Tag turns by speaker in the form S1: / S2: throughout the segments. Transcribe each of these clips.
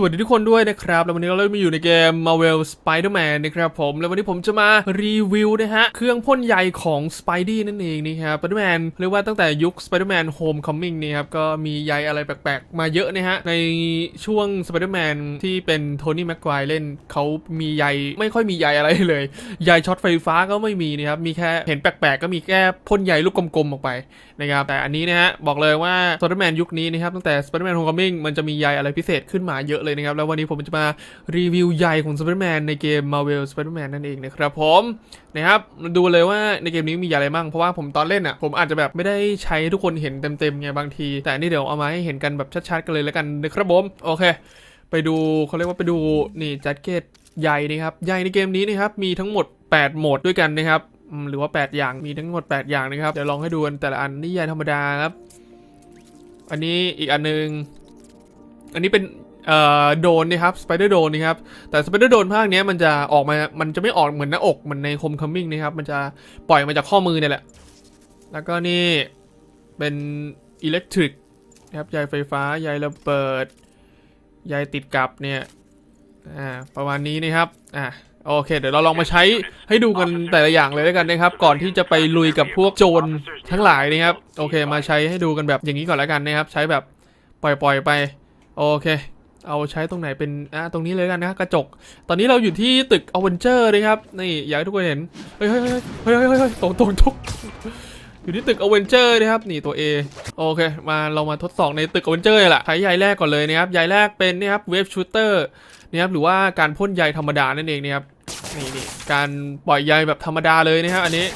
S1: สวัสดีทุกคนด้วยนะครับ แล้ววันนี้เราเริ่มมาอยู่ในเกม Marvel Spider-Man นะครับผม แล้ววันนี้ผมจะมารีวิวนะฮะ เครื่องพ่นใยของ Spidey นั่นเองนะครับ Spider-Man เรียกว่าตั้งแต่ยุค Spider-Man Homecoming นี่ครับ ก็มีใยอะไรแปลกๆ มาเยอะนะฮะ ในช่วง Spider-Man ที่เป็นโทนี่แม็กควายเล่นเขามีใยไม่ค่อยมีใยอะไรเลย ใยช็อตไฟฟ้าก็ไม่มีนะครับ มีแค่เห็นแปลกๆ ก็มีแค่พ่นใยลูกกลมๆออกไปนะครับ แต่อันนี้นะฮะบอกเลยว่า Spider-Man ยุคนี้นะครับตั้งแต่ Spider-Man Homecoming มันจะมีใยอะไรพิเศษขึ้นมาเยอะเลยนะครับ แล้ววันนี้ผมจะมารีวิวใยของ Spider-Man ในเกม Marvel Spider-Man นั่นเองนะครับผมนะครับมาดูเลยว่าในเกมนี้มีใยอะไรบ้างเพราะว่าผมตอนเล่นอะผมอาจจะแบบไม่ได้ใช้ทุกคนเห็นเต็มๆไงบางที แต่นี่เดี๋ยวเอามาให้เห็นกันแบบชัดๆกันเลยแล้วกันนะครับผมโอเค ไปดูเขาเรียกว่าไปดูนี่แจ็คเก็ตใยนะครับใยในเกมนี้นะครับมีทั้งหมด 8 โหมดด้วยกันนะครับหรือว่า 8 อย่างมีทั้งหมด 8 อย่างนะครับเดี๋ยวลองให้ดูกันแต่ละอันนี่ใยธรรมดาครับอันนี้อีกอันนึง อันนี้เป็น เอ่อโดนนะครับสไปเดอร์โดนนะครับแต่สไปเดอร์โดนภาคเนี้ยมันจะออกมามันจะไม่ออกเหมือนหน้าอกเหมือนในโฮมคัมมิ่งนะครับมันจะปล่อยมาจากข้อมือเนี่ยแหละ แล้วก็นี่เป็นอิเล็กทริกนะครับใยไฟฟ้าใยระเบิดใยติดกับเนี่ยอ่าประมาณนี้นะครับอ่าโอเค เดี๋ยวเราลองมาใช้ให้ดูกันแต่ละอย่างเลยแล้วกันนะครับ ก่อนที่จะไปลุยกับพวกโจรทั้งหลายนะครับ โอเค มาใช้ให้ดูกันแบบอย่างนี้ก่อนแล้วกันนะครับ ใช้แบบปล่อยๆไป โอเค เอาใช้ตรงไหนเป็นอ่าตรงนี้เลยกันนะกระจก ตอนนี้เราอยู่ที่ตึกอเวนเจอร์นะครับนี่อยากให้ทุกคนเห็นเฮ้ยเฮ้ยเฮ้ยเฮ้ยตรงตรงทุกอยู่ที่ตึกอเวนเจอร์นะครับนี่ตัว A โอเค มาเรามาทดสอบในตึกอเวนเจอร์แหละใช้ใยแรกก่อนเลยนะครับใยแรกเป็นนี่ครับเวฟชูเตอร์นะครับหรือว่าการพ่นใยธรรมดานั่นเองนะครับนี่นี่การปล่อยใยแบบธรรมดาเลยนะครับอันนี้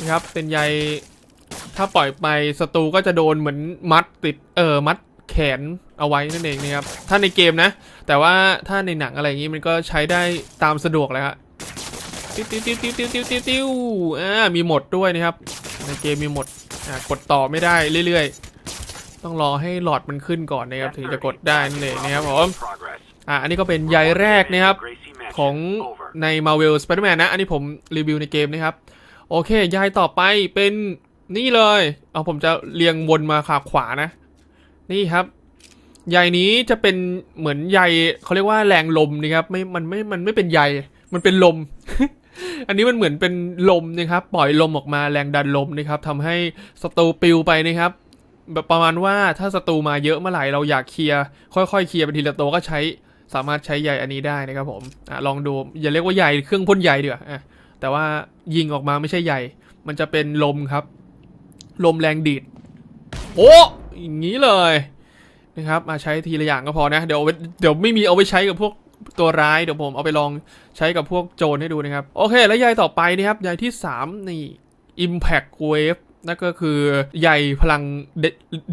S1: นะครับเป็นใยถ้าปล่อยไปศัตรูก็จะโดนเหมือนมัดติดเออมัด นเอาไว้นั่นเองนะครับ ถ้าในเกมนะ แต่ว่าถ้าในหนังอะไรอย่างนี้มันก็ใช้ได้ตามสะดวกเลยฮะติ้วติ้วติ้วติ้วติ้วติ้วติ้วติ้วอ่ามีหมดด้วยนะครับ ในเกมมีหมดอ่ากดต่อไม่ได้เรื่อยๆ ต้องรอให้หลอดมันขึ้นก่อนนะครับถึงจะกดได้นั่นเองนะครับผมอ่าอันนี้ก็เป็นใยแรกนะครับของใน Marvel Spider-Man นะ อันนี้ผมรีวิวในเกมนะครับ โอเคยายต่อไปเป็นนี่เลย เอาผมจะเรียงวนมาขาขวานะ นี่ครับ ใยนี้จะเป็นเหมือนใยเขาเรียกว่าแรงลมนะครับไม่มันไม่มันไม่เป็นใยมันเป็นลม อันนี้มันเหมือนเป็นลมนะครับ ปล่อยลมออกมาแรงดันลมนะครับทำให้ศัตรูปิวไปนะครับ แบบประมาณว่าถ้าศัตรูมาเยอะเมื่อไหร่เราอยากเคลียร์ค่อยๆเคลียร์เป็นทีละตัวก็ใช้สามารถใช้ใยอันนี้ได้นะครับผมอลองดูอย่าเรียกว่าใยเครื่องพ่นใยเดี๋ยวแต่ว่ายิงออกมาไม่ใช่ใยมันจะเป็นลมครับ ลมแรงดีดโอ้อย่างนี้เลย นะครับมาใช้ทีละอย่างก็พอนะ เดี๋ยวเอาไว้เดี๋ยวไม่มีเอาไว้ใช้กับพวกตัวร้ายเดี๋ยวผมเอาไปลองใช้กับพวกโจรให้ดูนะครับ โอเค แล้วใยต่อไปนะครับใยที่ 3 นี่ Impact Wave นั่นก็คือใยพลัง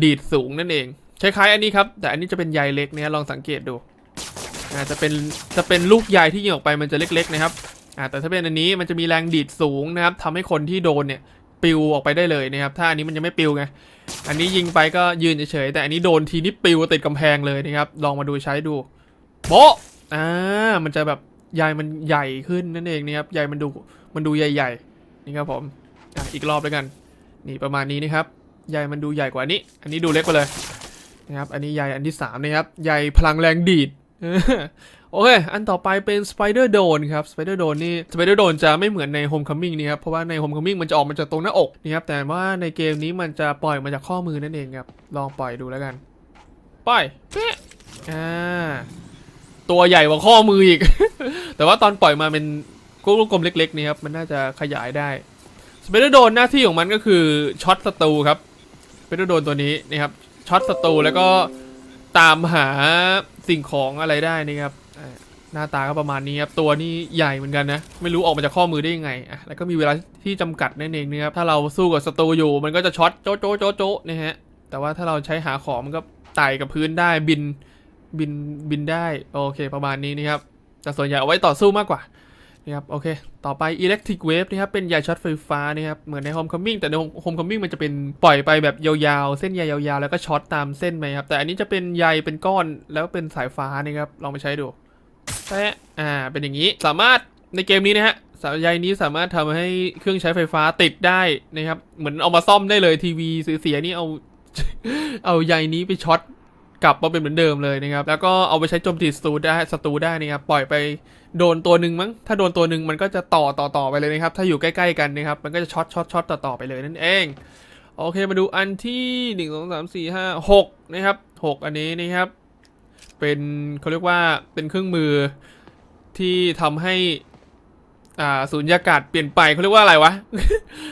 S1: ดีดสูงนั่นเองคล้ายๆอันนี้ครับ แต่อันนี้จะเป็นใยเล็กเนี่ยลองสังเกตดูอ่าจะเป็นจะเป็นลูกใยที่ยิงออกไปมันจะเล็ก ๆ นะครับอ่าแต่ถ้าเป็นอันนี้มันจะมีแรงดีดสูงนะครับทำให้คนที่โดนเนี่ย ปิวออกไปได้เลยนะครับถ้าอันนี้มันยังไม่ปิวไงอันนี้ยิงไปก็ยืนเฉยๆแต่อันนี้โดนทีนี้ปิวติดกำแพงเลยนะครับลองมาดูใช้ดูโบะอ่ามันจะแบบใยมันใหญ่ขึ้นนั่นเองนะครับใยมันดูมันดูใหญ่ๆนี่ครับผมอะอีกรอบแล้วกัน นี่ประมาณนี้นะครับใยมันดูใหญ่กว่านนี้ อันนี้ดูเล็กไปเลยนะครับอันนี้ใยอันที่สามนะครับใยพลังแรงดีด โอเค อันต่อไปเป็น Spider d o n ครับ Spider d o n นี่ Spider d o n จะไม่เหมือนใน Homecoming นี่ครับ เพราะว่าใน Homecoming มันจะออกมาจากตรงหน้าอกนี่ครับ แต่ว่าในเกมนี้มันจะปล่อยมาจากข้อมือนั่นเองครับ ลองปล่อยดูแล้วกัน ปล่อยเป๊ะอ่า ตัวใหญ่กว่าข้อมืออีก แต่ว่าตอนปล่อยมาเป็นลูกกลมเล็ก ๆ นี่ครับ มันน่าจะขยายได้ Spider d o n หน้าที่ของมันก็คือช็อตศัตรูครับ Spider d o n ตัวนี้นะครับ ช็อตศัตรูแล้วก็ตามหา สิ่งของอะไรได้นี่ครับหน้าตาก็ประมาณนี้ครับตัวนี้ใหญ่เหมือนกันนะ ไม่รู้ออกมาจากข้อมือได้ยังไงอะแล้วก็มีเวลาที่จำกัดนั่นเองนะครับถ้าเราสู้กับศัตรูอยู่มันก็จะช็อตโจ๊ะโจ๊ะโจ๊ะโจ๊ะนะฮะแต่ว่าถ้าเราใช้หาของมันก็ไต่กับพื้นได้บินบินบินได้โอเคประมาณนี้นะครับแต่ส่วนใหญ่เอาไว้ต่อสู้มากกว่า นะครับโอเค ต่อไป Electric Wave นะครับเป็นใยช็อตไฟฟ้านะครับเหมือนใน Homecoming แต่ใน Homecoming มันจะเป็นปล่อยไปแบบยาวๆ เส้นใยยาวๆ แล้วก็ช็อตตามเส้นไปครับแต่อันนี้จะเป็นใยเป็นก้อนแล้วเป็นสายฟ้านะครับลองไปใช้ดูแปะอ่าเป็นอย่างนี้สามารถในเกมนี้นะฮะสายใยนี้สามารถทำให้เครื่องใช้ไฟฟ้าติดได้นะครับเหมือนเอามาซ่อมได้เลยทีวีเสียๆนี่เอาเอาใยนี้ไปช็อต กลับมาเป็นเหมือนเดิมเลยนะครับ แล้วก็เอาไปใช้โจมตีศัตรูได้ศัตรูได้นะครับ ปล่อยไปโดนตัวหนึ่งมั้ง ถ้าโดนตัวหนึ่งมันก็จะต่อต่อต่อไปเลยนะครับ ถ้าอยู่ใกล้ๆกันนะครับ มันก็จะช็อตช็อตช็อตต่อต่อไปเลยนั่นเอง โอเค มาดูอันที่หนึ่งสองสามสี่ห้าหกนะครับหกอันนี้นะครับ เป็นเขาเรียกว่าเป็นเครื่องมือที่ทำให้ อ่าสูญญากาศเปลี่ยนไปเขาเรียกว่าอะไรวะ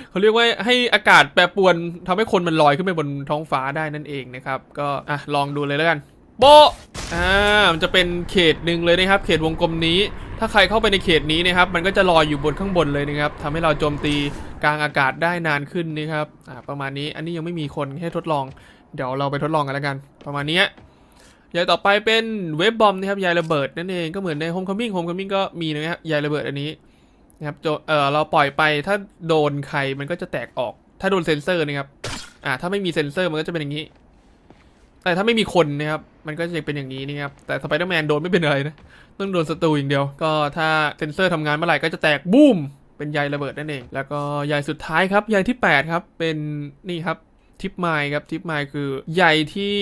S1: เขาเรียกว่าให้อากาศแปรปรวนทำให้คนมันลอยขึ้นไปบนท้องฟ้าได้นั่นเองนะครับ ก็อะลองดูเลยแล้วกันโปะอ่ามันจะเป็นเขตหนึ่งเลยนะครับ เขตวงกลมนี้ ถ้าใครเข้าไปในเขตนี้นะครับ มันก็จะลอยอยู่บนข้างบนเลยนะครับทำให้เราโจมตีกลางอากาศได้นานขึ้นนะครับอ่าประมาณนี้อันนี้ยังไม่มีคนให้ทดลอง เดี๋ยวเราไปทดลองกันแล้วกัน ประมาณนี้ยยายต่อไปเป็นเว็บบอมนะครับยายระเบิดนั่นเองก็เหมือนในโฮมคัมมิ่งโฮมคัมมิ่งก็มีนะครับยายระเบิดอันนี้ นะครับเออเราปล่อยไปถ้าโดนใครมันก็จะแตกออก ถ้าโดนเซ็นเซอร์นะครับ อ่า ถ้าไม่มีเซ็นเซอร์มันก็จะเป็นอย่างนี้ แต่ถ้าไม่มีคนนะครับ มันก็จะเป็นอย่างนี้นะครับ แต่สไปเดอร์แมนโดนไม่เป็นอะไรนะ ต้องโดนศัตรูอย่างเดียว ก็ถ้าเซ็นเซอร์ทำงานเมื่อไหร่ก็จะแตกบูมเป็นใยระเบิดนั่นเอง แล้วก็ใยสุดท้ายครับ ใยที่ 8 ครับ เป็นนี่ครับ ทิปไมล์ครับทิปไมล์คือใยที่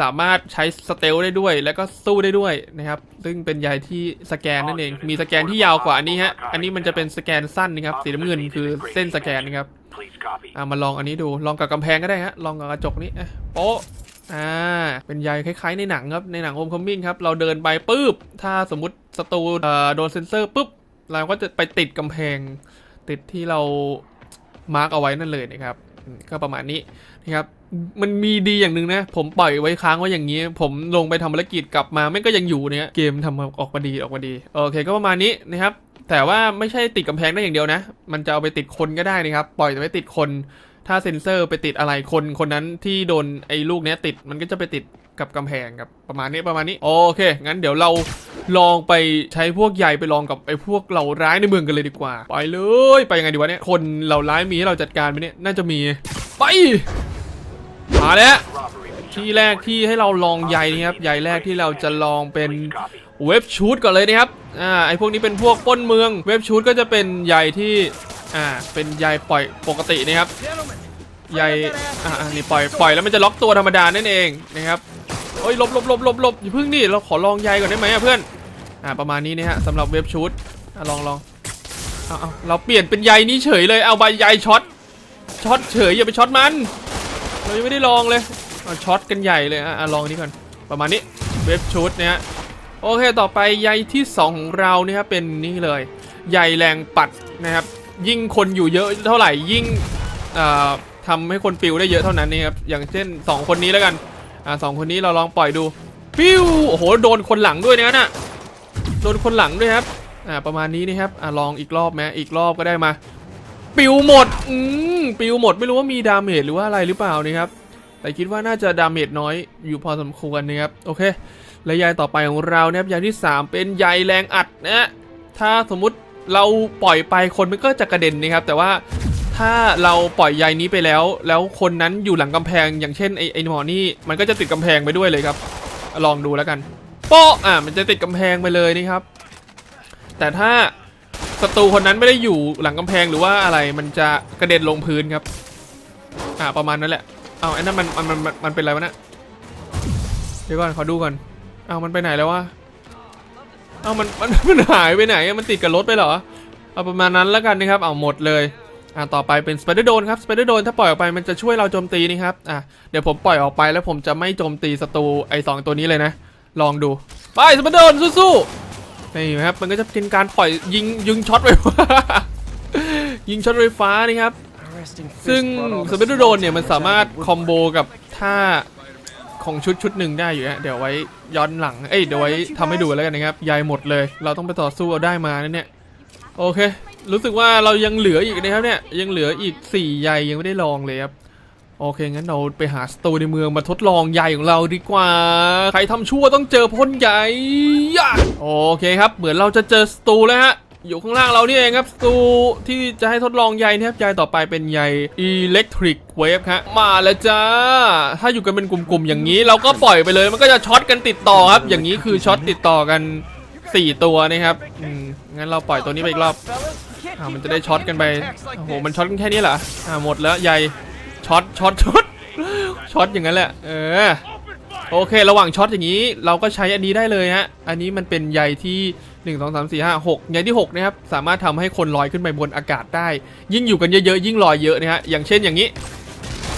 S1: สามารถใช้สเตลได้ด้วย แล้วก็สู้ได้ด้วยนะครับ ซึ่งเป็นใยที่สแกนนั่นเอง มีสแกนที่ยาวกว่าอันนี้ฮะ อันนี้มันจะเป็นสแกนสั้นนะครับ สีน้ำเงินคือเส้นสแกนนะครับ
S2: Please copy.
S1: อ่ามาลองอันนี้ดู ลองกับกำแพงก็ได้ฮะ ลองกับกระจกนี้อะโป๊ะอ่า เป็นใยคล้ายๆในหนังครับ ในหนังโฮมคอมมิ่งครับ เราเดินไปปุ๊บ ถ้าสมมติศัตรูเอ่อโดนเซนเซอร์ปุ๊บ เราก็จะไปติดกำแพง ติดที่เรามาร์กเอาไว้นั่นเลยนะครับอืม ก็ประมาณนี้นะครับมันมีดีอย่างหนึ่งนะ ผมปล่อยไว้ค้างไว้อย่างนี้ ผมลงไปทำภารกิจกลับมาไม่ก็ยังอยู่เนี่ยเกมทำออกมาดีออกมาดีโอเคก็ประมาณนี้นะครับ แต่ว่าไม่ใช่ติดกำแพงได้อย่างเดียวนะ มันจะเอาไปติดคนก็ได้นะครับ ปล่อยไว้ติดคน ถ้าเซ็นเซอร์ไปติดอะไรคนคนนั้นที่โดนไอ้ลูกเนี้ยติดมันก็จะไปติด กับกำแพงครับประมาณนี้ประมาณนี้โอเค งั้นเดี๋ยวเราลองไปใช้พวกใหญ่ไปลองกับไอ้พวกเหล่าร้ายในเมืองกันเลยดีกว่า ไปเลยไปยังไงดีวะเนี่ยคนเหล่าร้ายมีให้เราจัดการไหมเนี่ยน่าจะมีไปมาแล้วที่แรกที่ให้เราลองใยนี่ครับใยแรกที่เราจะลองเป็นเว็บชูดก่อนเลยนะครับอ่าไอพวกนี้เป็นพวกป้นเมือง เว็บชูดก็จะเป็นใยที่อ่าเป็นใยปล่อยปกตินะครับใยอ่าอ่านี่ปล่อยปล่อยแล้วมันจะล็อกตัวธรรมดานั่นเองนะครับ โอ้ยหลบหลบหลบหลบหลบอย่าเพิ่งดิเราขอลองใยก่อนได้ไหมอะเพื่อนอ่าประมาณนี้นะฮะสำหรับเว็บชูดอะลองลองเอาเอาเราเปลี่ยนเป็นใยนี้เฉยเลยเอาใบใยช็อตช็อตเฉยอย่าไปช็อตมัน เรายังไม่ได้ลองเลยเอาช็อตกันใหญ่เลยอะอะลองนี้ก่อนประมาณนี้เว็บชูดนะฮะโอเคต่อไปใยที่2ของเรานะครับเป็นนี่เลยใยแรงปัดนะครับยิ่งคนอยู่เยอะเท่าไหร่ยิ่งอ่อทำให้คนปิวได้เยอะเท่านั้นนี่ครับอย่างเช่น 2 คนนี้แล้วกัน อ่าสองคนนี้เราลองปล่อยดู ปิวโอ้โห โดนคนหลังด้วยนะน่ะ โดนคนหลังด้วยครับ อ่า ประมาณนี้นะครับ อ่าลองอีกรอบไหมอีกรอบก็ได้มา ปิวหมด อืมปิวหมด ไม่รู้ว่ามีดาเมจหรือว่าอะไรหรือเปล่านะครับ แต่คิดว่าน่าจะดาเมจน้อยอยู่พอสมควรนะครับ โอเค และยายต่อไปของเรานะครับ ยายที่ 3 เป็นใยแรงอัดนะฮะถ้าสมมุติเราปล่อยไปคนมันก็จะกระเด็นนะครับ แต่ว่า ถ้าเราปล่อยใยนี้ไปแล้ว แล้วคนนั้นอยู่หลังกำแพง อย่างเช่นไอ้ไอ้หมอนี่มันก็จะติดกำแพงไปด้วยเลยครับ ลองดูแล้วกันโป๊ะอะมันจะติดกำแพงไปเลยนี่ครับ แต่ถ้าศัตรูคนนั้นไม่ได้อยู่หลังกำแพงหรือว่าอะไรมันจะกระเด็นลงพื้นครับ อ่าประมาณนั้นแหละเอาไอ้นั่นมันมันมันมันเป็นอะไรวะเนะเดี๋ยวก่อนขอดูก่อนเอามันไปไหนแล้ววะเอามันมันมันหายไปไหนมันติดกับรถไปเหรอเอาประมาณนั้นแล้วกันนะครับ เอาหมดเลย อ่าต่อไปเป็นสไปเดอร์โดนครับสไปเดอร์โดนถ้าปล่อยออกไปมันจะช่วยเราโจมตีนี่ครับอะเดี๋ยวผมปล่อยออกไปแล้วผมจะไม่โจมตีศัตรูไอ้สองตัวนี้เลยนะ ลองดู ไปสไปเดอร์โดนสู้ๆนี่ครับมันก็จะเป็นการปล่อยยิงยิงช็อตไฟฟ้ายิงช็อตไฟฟ้านี่ครับซึ่งสเปเดอร์โดนเนี่ยมันสามารถคอมโบกับท่าของชุดชุดหนึ่งได้อยู่ฮะเดี๋ยวไว้ย้อนหลัง เอ้ยเดี๋ยวไว้ทำให้ดูแล้วกันนะครับ ยายหมดเลย เราต้องไปต่อสู้เอาได้มานั่นเนี่ย โอเค รู้สึกว่าเรายังเหลืออีกนะครับเนี่ยยังเหลืออีก4ใยยังไม่ได้ลองเลยครับโอเคงั้นเราไปหาสตูในเมืองมาทดลองใยของเราดีกว่า ใครทำชั่วต้องเจอพ่นใยย่โอเคครับ เหมือนเราจะเจอสตูแล้วฮะอยู่ข้างล่างเรานี่เองครับสตูที่จะให้ทดลองใยนะครับใยต่อไปเป็นใยอิเล็กทริกเวฟฮะมาแล้วจ้า ถ้าอยู่กันเป็นกลุ่มๆอย่างนี้ เราก็ปล่อยไปเลยมันก็จะช็อตกันติดต่อครับ อย่างนี้คือช็อตติดต่อกัน 4 ตัวนะครับงั้นเราปล่อยตัวนี้ไปอีกรอบ อ่ามันจะได้ช็อตกันไปโอ้โหมันช็อตกันแค่นี้เหรออ่าหมดแล้วใยช็อตช็อตช็อตช็อตอย่างนั้นแหละเออโอโอเค ระหว่างช็อตอย่างนี้เราก็ใช้อันนี้ได้เลยฮะอันนี้มันเป็นใยที่ 1 2 3 4 5 6ใยที่6นะครับสามารถทำให้คนลอยขึ้นไปบนอากาศได้ ยิ่งอยู่กันเยอะๆยิ่งลอยเยอะนะฮะอย่างเช่นอย่างนี้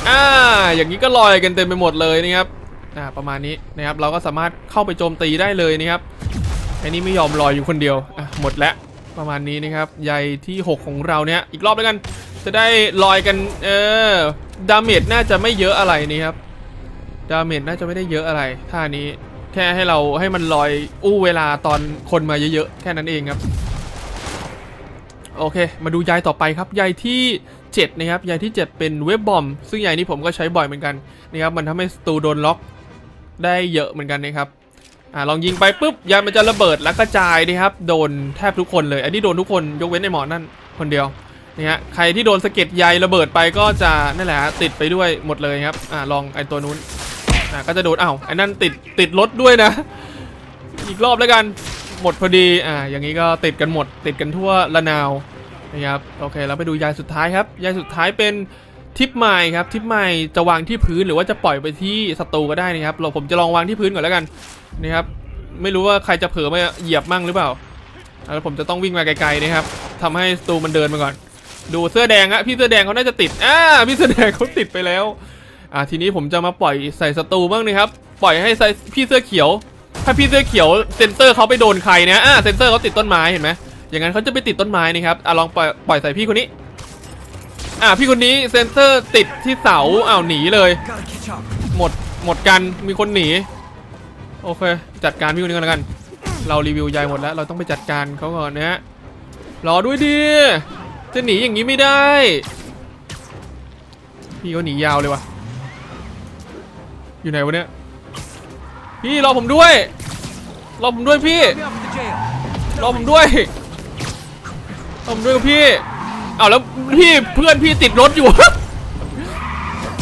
S1: อ่าอย่างนี้ก็ลอยกันเต็มไปหมดเลยนะครับอ่าประมาณนี้นะครับเราก็สามารถเข้าไปโจมตีได้เลยนะครับอันนี้ไม่ยอมลอยอยู่คนเดียวอะหมดแล้ว ประมาณนี้นะครับใยที่ 6 ของเราเนี่ย อีกรอบแล้วกัน จะได้ลอยกัน เออ ดาเมจน่าจะไม่เยอะอะไรนี่ครับ ดาเมจน่าจะไม่ได้เยอะอะไร ท่านี้ แค่ให้เราให้มันลอยอู้เวลาตอนคนมาเยอะๆ แค่นั้นเองครับ โอเค มาดูยายต่อไปครับยายที่ 7 นะครับยายที่ 7 เป็นเว็บบอม ซึ่งยายนี้ผมก็ใช้บ่อยเหมือนกันนะครับ มันทำให้สตูโดนล็อกได้เยอะเหมือนกันนะครับ อ่าลองยิงไปปุ๊บยายมันจะระเบิดแล้วกระจายนะครับ โดนแทบทุกคนเลย อันนี้โดนทุกคนยกเว้นไอ้หมอนั่นคนเดียวนี่ฮะใครที่โดนสะเก็ดใยระเบิดไปก็จะนั่นแหละติดไปด้วยหมดเลยครับอ่าลองไอตัวนู้นอ่าก็จะโดนอ้าวไอ้นั่นติดติดรถด้วยนะ อีกรอบแล้วกันหมดพอดีอ่าอย่างนี้ก็ติดกันหมดติดกันทั่วละนาวนะครับโอเคเราไปดูยายสุดท้ายครับยายสุดท้ายเป็น ทิปไมล์ครับทิปไมล์จะวางที่พื้นหรือว่าจะปล่อยไปที่ศัตรูก็ได้นะครับเราผมจะลองวางที่พื้นก่อนแล้วกันนะครับ ไม่รู้ว่าใครจะเผลอมาเหยียบมั่งหรือเปล่าแล้วผมจะต้องวิ่งมาไกลๆนะครับทำให้ศัตรูมันเดินมาก่อน ดูเสื้อแดงอะพี่เสื้อแดงเขาน่าจะติดอ่าพี่เสื้อแดงเขาติดไปแล้วอ่าทีนี้ผมจะมาปล่อยใส่ศัตรูบ้างนะครับ ปล่อยให้ใส่พี่เสื้อเขียว ถ้าพี่เสื้อเขียวเซนเซอร์เขาไปโดนใครนะอ่าเซนเซอร์เขาติดต้นไม้เห็นไหมอย่างนั้นเขาจะไปติดต้นไม้นะครับอะลองปล่อยปล่อยใส่พี่คนนี้ อ่าพี่คนนี้เซนเซอร์ติดที่เสาอ้าวหนีเลย หมดหมดกันมีคนหนี โอเค จัดการพี่คนนี้ก่อนแล้วกัน เรารีวิวยายหมดแล้ว เราต้องไปจัดการเขาก่อนนะฮะรอด้วยดิจะหนีอย่างนี้ไม่ได้ พี่เขาหนียาวเลยวะอยู่ไหนวะเนี่ยพี่รอผมด้วยรอผมด้วยพี่รอผมด้วยรอผมด้วยกับพี่ เอาวแล้วพี่เพื่อนพี่ติดรถอยู่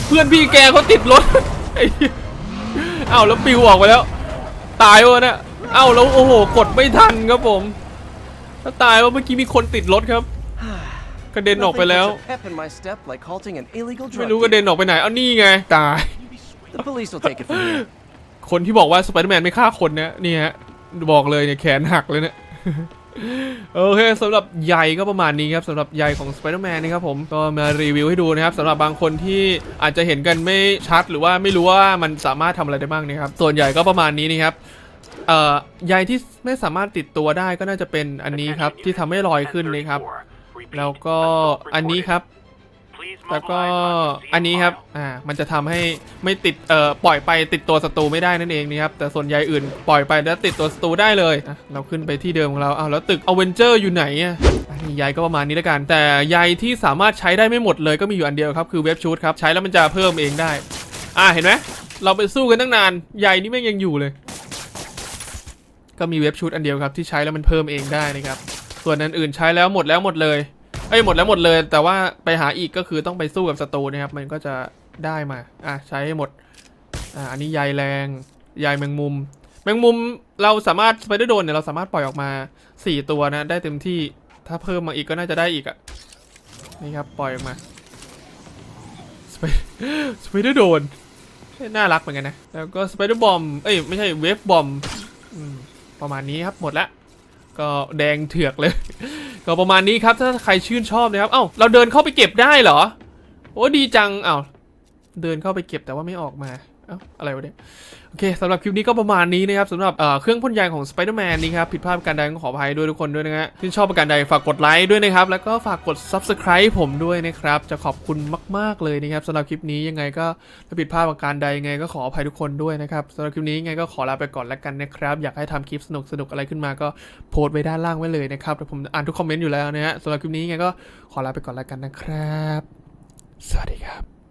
S1: เพื่อนพี่แกเขาติดรถไอ้เหี้ยเอาวแล้วปิวออกไปแล้ว ตายวะเนี่ยเอาวแล้วโอ้โหกดไม่ทันครับผม ถ้าตายว่าเมื่อกี้มีคนติดรถครับกระเด็นออกไป
S2: Nothing
S1: แล้ว
S2: puts a pep in my step like halting an illegal
S1: ไม่
S2: drug
S1: รู้กระ
S2: deal.
S1: เด็นออกไปไหนเอานี่ไงตาย
S2: The police will take it from here.
S1: คนที่บอกว่าสไปเดอร์แมนไม่ฆ่าคนเนี่ยนี่ฮะบอกเลยเนี่ยแขนหักเลยเนี่ย โอเคสำหรับใยก็ประมาณนี้ครับสำหรับใยของสไปเดอร์แมนนะครับผมก็มารีวิวให้ดูนะครับสำหรับบางคนที่อาจจะเห็นกันไม่ชัดหรือว่าไม่รู้ว่ามันสามารถทำอะไรได้บ้างนะครับ ส่วนใหญ่ก็ประมาณนี้นะครับเอ่อใยที่ไม่สามารถติดตัวได้ก็น่าจะเป็นอันนี้ครับที่ทำให้ลอยขึ้นเลยครับ แล้วก็อันนี้ครับ แล้วก็อันนี้ครับ อ่า มันจะทำให้ไม่ติด เอ่อ ปล่อยไปติดตัวศัตรูไม่ได้นั่นเองนะครับ แต่ส่วนใยอื่นปล่อยไปแล้วติดตัวศัตรูได้เลย เราขึ้นไปที่เดิมของเราอ้าวแล้วตึกอเวนเจอร์อยู่ไหนอะนนี้ใยก็ประมาณนี้แล้วกัน แต่ใยที่สามารถใช้ได้ไม่หมดเลยก็มีอยู่อันเดียวครับ คือเว็บชูดครับ ใช้แล้วมันจะเพิ่มเองได้ อ่า เห็นไหม เราไปสู้กันตั้งนาน ใยนี่แม่งยังอยู่เลย ก็มีเว็บชูดอันเดียวครับที่ใช้แล้วมันเพิ่มเองได้นะครับ ส่วนอันอื่นใช้แล้วหมดแล้วหมดเลย เอ้ยหมดแล้วหมดเลย แต่ว่าไปหาอีกก็คือต้องไปสู้กับศัตรูนะครับ มันก็จะได้มา อะใช้ให้หมด อ่าอันนี้ใยแรงใยแมงมุม แมงมุมเราสามารถสไปเดอร์โดนเนี่ยเราสามารถปล่อยออกมา 4 ตัวนะ ได้เต็มที่ถ้าเพิ่มมาอีกก็น่าจะได้อีกอะ่ะ นี่ครับ ปล่อยออกมาสไปสไปเดอร์โดนน่ารักเหมือนกันนะ แล้วก็สไปเดอร์บอมเอ้ยไม่ใช่เวฟบอมประมาณนี้ครับหมดละก็แดงเถือกเลย ก็ประมาณนี้ครับถ้าใครชื่นชอบนะครับเอ้าเราเดินเข้าไปเก็บได้เหรอโอ้ดีจังเอ้าเดินเข้าไปเก็บแต่ว่าไม่ออกมา อ้าอะไรวะเนี่ยโอเคสำหรับคลิปนี้ก็ประมาณนี้นะครับสำหรับเครื่องพ่นยางของ Spider-Man นี่ครับ ผิดพลาดประการใดก็ขออภัยด้วยทุกคนด้วยนะฮะที่ชอบประการใดฝากกดไลค์ด้วยนะครับ แล้วก็ฝากกด Subscribe ผมด้วยนะครับ จะขอบคุณมาก ๆ เลยนะครับสำหรับคลิปนี้ยังไงก็ถ้าผิดพลาดประการใดยังไงก็ขออภัยทุกคนด้วยนะครับสำหรับคลิปนี้ยังไงก็ขอลาไปก่อนแล้วกันนะครับอยากให้ทำคลิปสนุกๆอะไรขึ้นมาก็โพสต์ไว้ด้านล่างไว้เลยนะครับแต่ผมอ่านทุกคอมเมนต์อยู่แล้วนะฮะสำหรับคลิปนี้ยังไงก็ขอลาไปก่อนแล้วกันนะครับ สวัสดีครับ